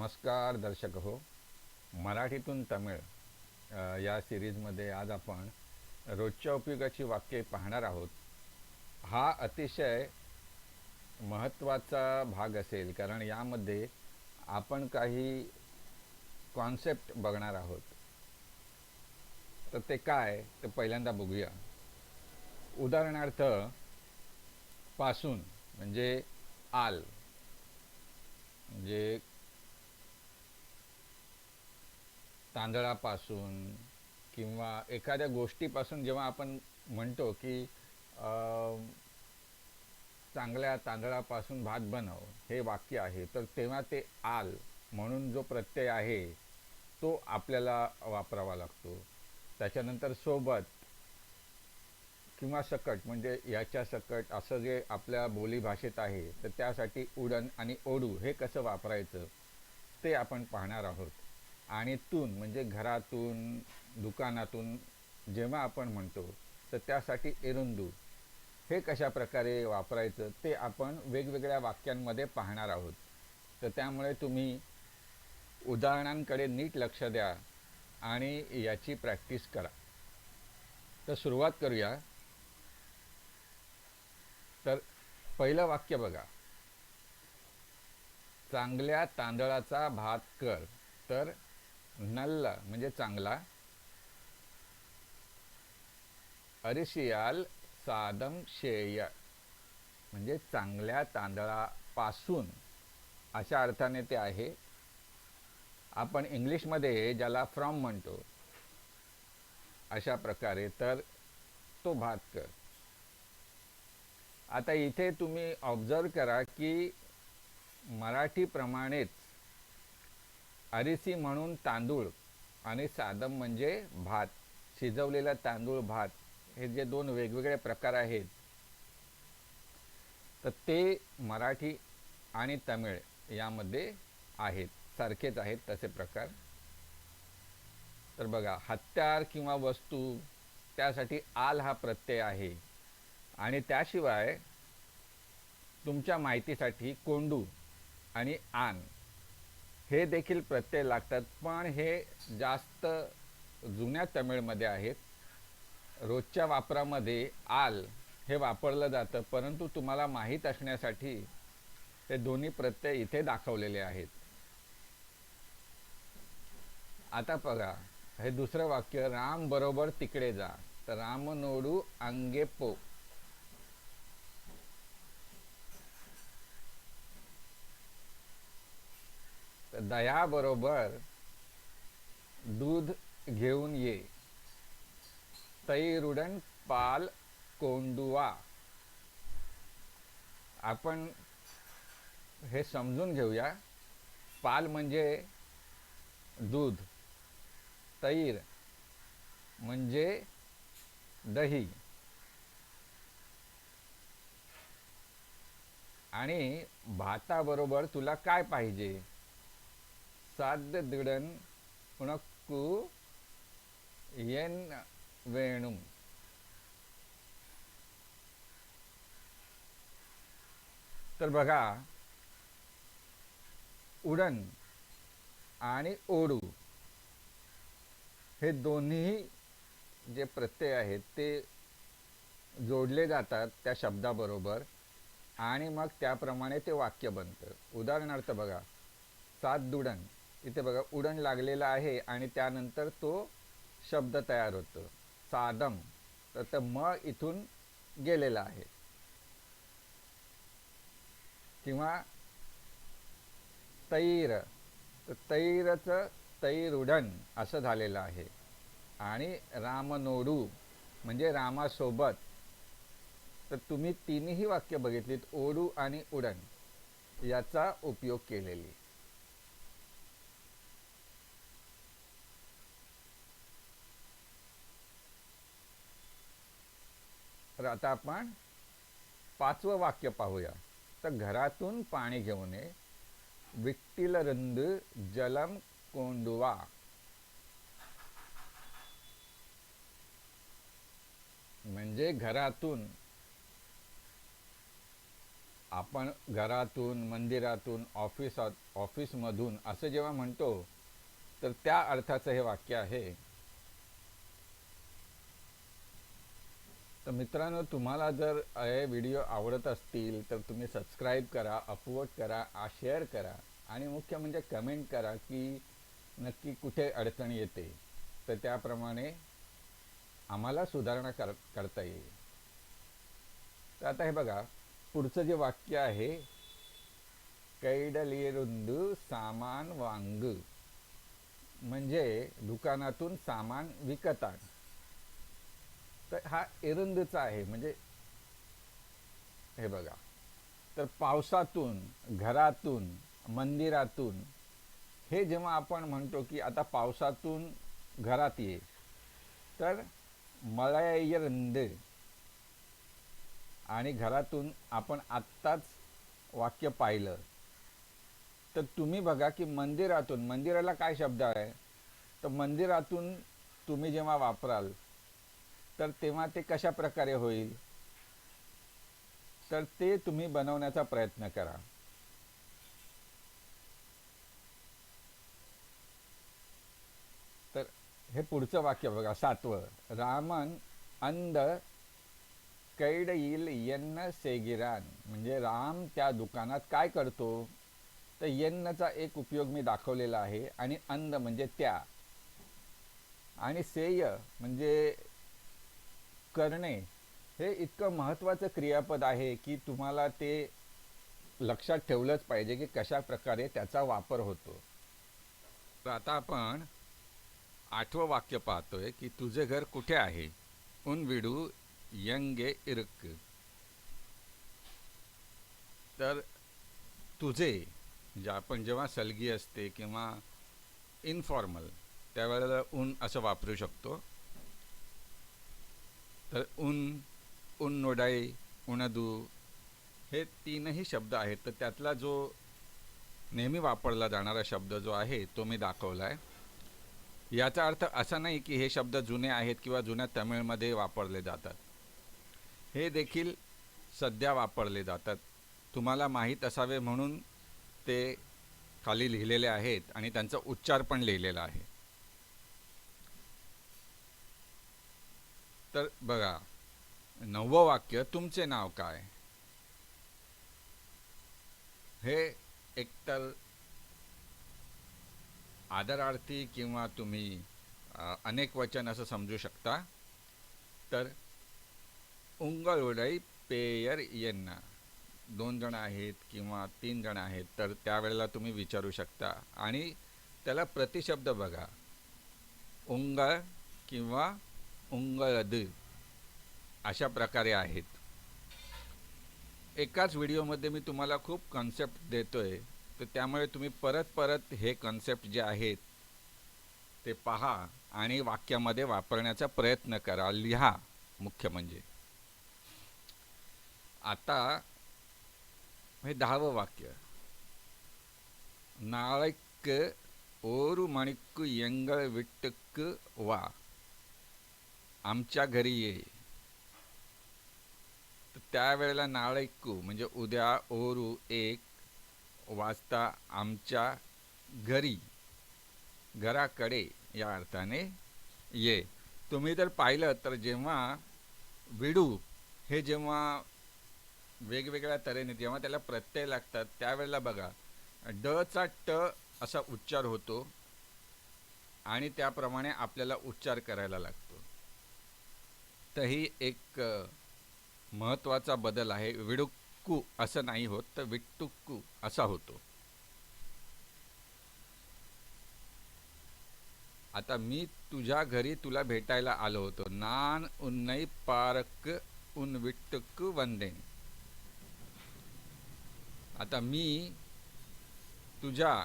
नमस्कार दर्शक हो. मराठीतून तमिळ या सिरीजमध्ये आज आपण रोजच्या उपयोगाची वाक्ये पाहणार आहोत. हा अतिशय महत्त्वाचा भाग असेल कारण यामध्ये आपण काही कॉन्सेप्ट बघणार आहोत. तर ते काय ते पहिल्यांदा बघूया. उदाहरणार्थपासून म्हणजे आल म्हणजे तांदळापासून किंवा एखाद्या गोष्टीपासून जेव्हा आपण म्हणतो की अं, चांगल्या तांदळापासून भात बनव हे वाक्य आहे तर तेव्हा ते आल म्हणून जो प्रत्यय आहे तो आपल्याला वापरावा लागतो. त्याच्यानंतर सोबत किंवा सकट म्हणजे याच्या सकट असं जे आपल्या बोलीभाषेत आहे तर त्यासाठी उडण आणि ओढू हे कसं वापरायचं ते आपण पाहणार आहोत. आणि तून म्हणजे घरातून दुकानातून जेव्हा आपण म्हणतो तर त्यासाठी एरुंदू हे कशा प्रकारे वापरायचं ते आपण वेगवेगळ्या वाक्यांमध्ये पाहणार आहोत. तर त्यामुळे तुम्ही उदाहरणांकडे नीट लक्ष द्या आणि याची प्रॅक्टिस करा. तर सुरुवात करूया. तर पहिलं वाक्य बघा. चांगल्या तांदळाचा भात कर. तर नल्ला म्हणजे चांगला. अरिशियाल सादम शेय म्हणजे चांगल्या तांदळापासून. अशा अर्थाने ते आहे. आपण इंग्लिशमध्ये ज्याला फ्रॉम म्हणतो अशा प्रकारे तर तो भात कर. आता इथे तुम्ही ऑब्झर्व करा की मराठीप्रमाणेच अरिसी म्हणून तांदूळ आणि सादम म्हणजे भात. शिजवलेला तांदूळ भात हे जे दोन वेगवेगळे प्रकार आहेत तर ते मराठी आणि तमिळ यामध्ये आहेत सारखेच आहेत तसे प्रकार. तर बघा हत्यार किंवा वस्तू त्यासाठी आल हा प्रत्यय आहे. आणि त्याशिवाय तुमच्या माहितीसाठी कोंडू आणि आन हे देखील प्रत्यय लागतात. पण हे जास्त जुन्या तमिळमध्ये आहेत. रोजच्या वापरामध्ये आल हे वापरलं जातं. परंतु तुम्हाला माहीत असण्यासाठी हे दोन्ही प्रत्यय इथे दाखवलेले आहेत. आता बघा हे दुसरं वाक्य राम बरोबर तिकडे जा. तर राम नोडू अंगे दयाबरोबर दूध घेऊन ये. तैरुडन पाल कोंडुवा. आपण हे समजून घेऊया. पाल म्हणजे दूध. तैर म्हणजे दही. आणि भाताबरोबर तुला काय पाहिजे? साध्य உனக்கு என் येन वेणू तर बघा उडण आणि ओढू हे दोन्ही जे प्रत्यय आहेत ते जोडले जातात त्या शब्दाबरोबर आणि मग त्याप्रमाणे ते वाक्य बनतं. उदाहरणार्थ बघा सात दुडण इथे बघा उडण लागलेलं आहे आणि त्यानंतर तो शब्द तयार होतो. सादम. तर ते म इथून गेलेला आहे. किंवा तैर. तर तैरचं तैरुडण असं झालेलं आहे. आणि रामनोडू म्हणजे रामासोबत. तर तुम्ही तिन्ही वाक्य बघितलीत ओडू आणि उडण. याचा उपयोग केलेली. तर आता आपण पाचवं वाक्य पाहूया. तर घरातून पाणी घेऊन ये. विट्टील रंद जलम कोंडुवा. म्हणजे घरातून आपण घरातून मंदिरातून ऑफिसात ऑफिसमधून असं जेव्हा म्हणतो तर त्या अर्थाचं हे वाक्य आहे. तर मित्रांनो तुम्हाला जर हे व्हिडिओ आवडत असतील तर तुम्ही सबस्क्राईब करा अपवोट करा आ शेअर करा आणि मुख्य म्हणजे कमेंट करा की नक्की कुठे अडचण येते. तर त्याप्रमाणे आम्हाला सुधारणा कर करता येईल. तर आता हे बघा पुढचं जे वाक्य आहे कैडलिरुंदू सामान वांग. म्हणजे दुकानातून सामान विकतात. तर हा एरंदचा आहे. म्हणजे हे बघा. तर पावसातून घरातून मंदिरातून हे जेव्हा आपण म्हणतो की आता पावसातून घरात ये तर मळयरंद आणि घरातून आपण आत्ताच वाक्य पाहिलं. तर तुम्ही बघा की मंदिरातून मंदिराला काय शब्द आहे? तर मंदिरातून तुम्ही जेव्हा वापराल तर तेव्हा ते कशा प्रकारे होईल? तर ते तुम्ही बनवण्याचा प्रयत्न करा. तर हे पुढचं वाक्य बघा सातवं. रामन अंध कैड येईल यन्न सेगिरान. म्हणजे राम त्या दुकानात काय करतो? तर यन्नचा एक उपयोग मी दाखवलेला आहे. आणि अंध म्हणजे त्या. आणि सेय म्हणजे करणे हे इतकं महत्त्वाचं क्रियापद आहे की तुम्हाला ते लक्षात ठेवलंच पाहिजे की कशा प्रकारे त्याचा वापर होतो. तर आता आपण आठवं वाक्य पाहतोय की तुझे घर कुठे आहे? उन विडू यंगे इरक तर तुझे म्हणजे आपण जेव्हा सलगी असते किंवा इनफॉर्मल त्यावेळेला ऊन असं वापरू शकतो. तर ऊन उन नोडाई उणदू हे तीनही शब्द आहेत. तर त्यातला जो नेहमी वापरला जाणारा शब्द जो आहे तो मी दाखवला आहे याचा अर्थ असा नाही की हे शब्द जुने आहेत किंवा जुन्या तमिळमध्ये वापरले जातात. हे देखील सध्या वापरले जातात. तुम्हाला माहीत असावे म्हणून ते खाली लिहिलेले आहेत आणि त्यांचा उच्चार पण लिहिलेला आहे. तर बघा नववं वाक्य तुमचे नाव काय? हे एकतर आदरार्थी किंवा तुम्ही अनेक वचन असं समजू शकता. तर उंगळ उडई पेयर येन्ना दोन जण आहेत किंवा तीन जण आहेत तर त्यावेळेला तुम्ही विचारू शकता. आणि त्याला प्रतिशब्द बघा. उंगळ किंवा उंगळद अशा प्रकारे आहेत. एकाच व्हिडिओमध्ये मी तुम्हाला खूप कन्सेप्ट देतोय. तर त्यामुळे तुम्ही परत परत हे कन्सेप्ट जे आहेत ते पहा आणि वाक्यामध्ये वापरण्याचा प्रयत्न करा. लिहा मुख्य म्हणजे. आता हे दहावं वाक्य. नाळक ओरू मणिक्कू यंगळ विट्टक वा. आमच्या घरी ये. तर त्यावेळेला नाळैकू म्हणजे उद्या ओरू एक वाजता आमच्या घरी घराकडे या अर्थाने ये. तुम्ही जर पाहिलं तर जेव्हा विडू हे जेव्हा वेगवेगळ्या तऱ्हेने जेव्हा त्याला प्रत्यय लागतात त्यावेळेला बघा डचा ट असा उच्चार होतो आणि त्याप्रमाणे आपल्याला उच्चार करायला लागतो. ही एक महत्त्वाचा बदल आहे. विडुक्कू असं नाही होत तर विट्टुक्कू असा होतो. आता मी तुझ्या घरी तुला भेटायला आलो होतो. नान उन्नई पारक उन विट्टुक्कू वंदेन. आता मी तुझ्या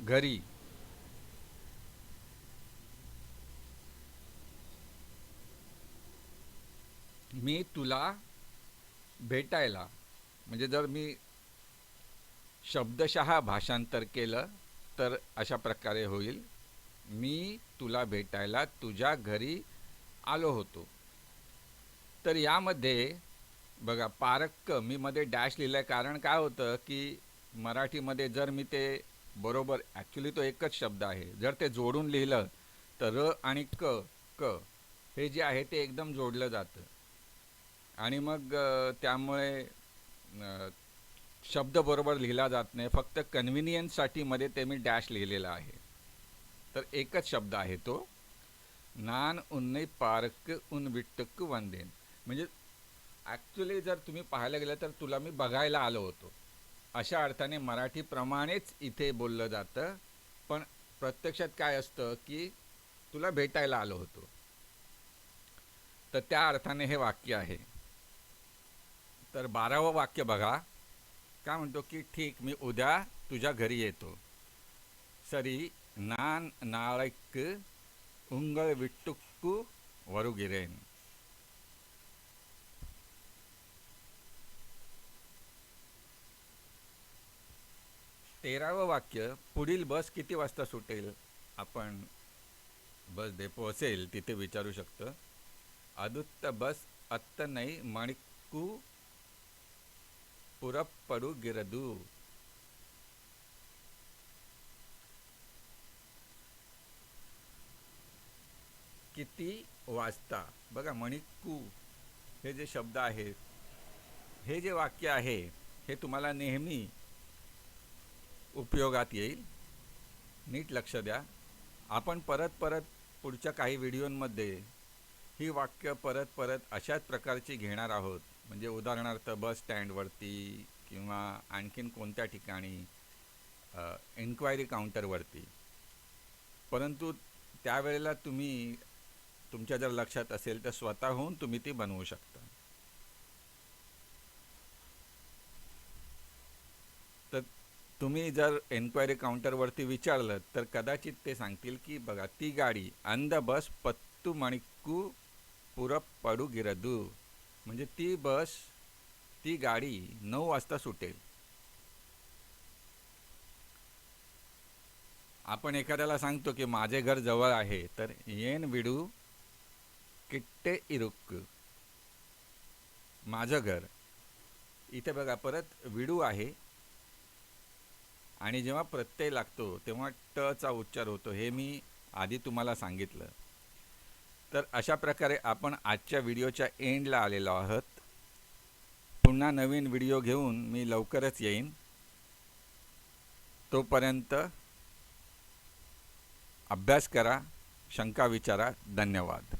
घरी मी तुला भेटायला म्हणजे जर मी शब्दशः भाषांतर केलं तर अशा प्रकारे होईल. मी तुला भेटायला तुझ्या घरी आलो होतो. तर यामध्ये बघा पारक्क मी मध्ये डॅश लिहिलंय. कारण काय होतं की मराठीमध्ये जर मी ते बरोबर ॲक्च्युली तो एकच शब्द आहे. जर ते जोडून लिहिलं तर र आणि क क हे जे आहे ते एकदम जोडलं जातं. आणि मग त्यामुळे शब्द बरोबर लिहिला जात नाही. फक्त कन्व्हिनियन्ससाठी मध्ये ते मी डॅश लिहिलेला आहे. तर एकच शब्द आहे तो नान उन्नई पारक उन विट्टक्क वंदेन. म्हणजे ॲक्च्युली जर तुम्ही पाहायला गेलं तर तुला मी बघायला आलो होतो. अशा अर्थाने मराठीप्रमाणेच इथे बोललं जातं. पण प्रत्यक्षात काय असतं की तुला भेटायला आलो होतो. तर त्या अर्थाने हे वाक्य आहे. तर बारावं वाक्य बघा. काय म्हणतो की ठीक मी उद्या तुझ्या घरी येतो. सरी नान नाळक उंगळ विट्टुक्कू वरुगिरेन तेरावं वाक्य पुढील बस किती वाजता सुटेल? आपण बस डेपो असेल तिथे विचारू शकतं. अदुत्त बस अत्त नाही मणिक्कू புறப்படுகிறது गिरदू किती वाजता बघा मणिकू हे जे शब्द आहेत हे जे वाक्य आहे हे तुम्हाला नेहमी उपयोगात येईल नीट लक्ष द्या आपण परत परत पुढच्या काही व्हिडिओंमध्ये ही वाक्य परत परत अशाच प्रकारची घेणार आहोत म्हणजे उदाहरणार्थ बस स्टँडवरती किंवा आणखीन कोणत्या ठिकाणी एन्क्वायरी काउंटरवरती परंतु त्यावेळेला तुम्ही तुमच्या जर लक्षात असेल तर स्वतःहून तुम्ही ती बनवू शकता. तर तुम्ही जर एन्क्वायरी काउंटरवरती विचारलं तर कदाचित ते सांगतील की बघा ती गाडी अंध बस पत्तू मणिक्कू पुरप पडू गिरदू. म्हणजे ती बस ती गाडी नऊ वाजता सुटेल. आपण एखाद्याला सांगतो की माझे घर जवळ आहे तर येन विडू किट्टे इरुक्क. माझं घर. इथे बघा परत विडू आहे. आणि जेव्हा प्रत्यय लागतो तेव्हा टचा उच्चार होतो. हे मी आधी तुम्हाला सांगितलं. तर अशा प्रकारे आपण आजच्या व्हिडिओच्या एंडला आलेलो आहोत. पुन्हा नवीन व्हिडिओ घेऊन मी लवकरच येईन. तोपर्यंत अभ्यास करा शंका विचारा. धन्यवाद.